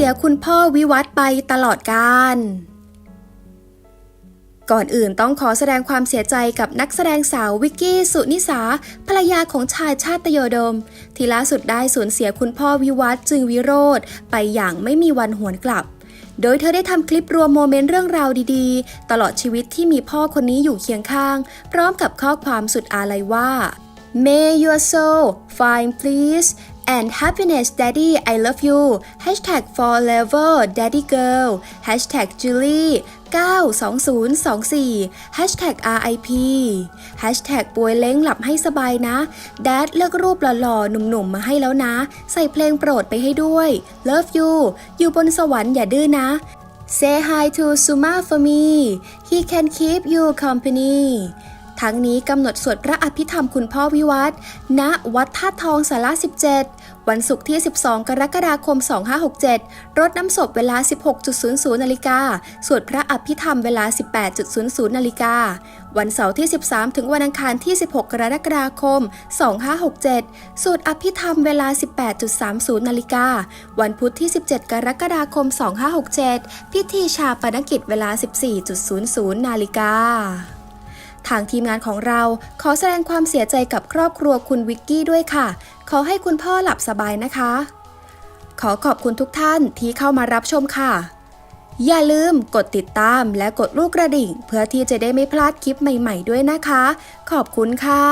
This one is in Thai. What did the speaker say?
ียคุณพ่อวิวัฒไปตลอดกาลก่อนอื่นต้องขอแสดงความเสียใจกับนักแสดงสาววิกกี้สุนิสาภรรยาของชายชาติโยดม ที่ล่าสุดได้สูญเสียคุณพ่อวิวัฒจึงวิโรธไปอย่างไม่มีวันหวนกลับ โดยเธอได้ทำคลิปรวมโมเมนต์เรื่องราวดีๆ ตลอดชีวิตที่มีพ่อคนนี้อยู่เคียงข้าง พร้อมกับข้อความสุดอาลัยว่า May your soul find peace and happiness daddy I love you hashtag forever daddy girl hashtag Julie 92024 hashtag RIP hashtag ป่วยเล้งหลับให้สบายนะ แดดเลือกรูปหล่อๆ หนุ่มๆ มาให้แล้วนะ ใส่เพลงโปรดไปให้ด้วย love you อยู่บนสวรรค์อย่าดื้อนะ say hi to Suma for me he can keep you company ทั้งนี้กำหนดสวดพระอภิธรรมคุณพ่อวิวัฒน์ณวัดท่าตุทองสาระ17 วันศุกร์ที่ 12 กรกฎาคม 2567 รดน้ำศพเวลา 16.00นาฬิกาสวดพระอภิธรรมเวลา 18.00นาฬิกาวันเสาร์ที่ 13 ถึงวันอังคารที่ 16 กรกฎาคม 2567 สวดอภิธรรมเวลา 18.30นาฬิกา วันพุธที่ 17 กรกฎาคม 2567 พิธีชาปนกิจเวลา 14.00นาฬิกา ทางทีมงานของเราขอแสดงความเสียใจกับครอบครัวคุณวิกกี้ด้วยค่ะ ขอให้คุณพ่อหลับสบายนะคะ ขอขอบคุณทุกท่านที่เข้ามารับชมค่ะ อย่าลืมกดติดตามและกดลูกกระดิ่ง เพื่อที่จะได้ไม่พลาดคลิปใหม่ ๆ ด้วยนะคะ ขอบคุณค่ะ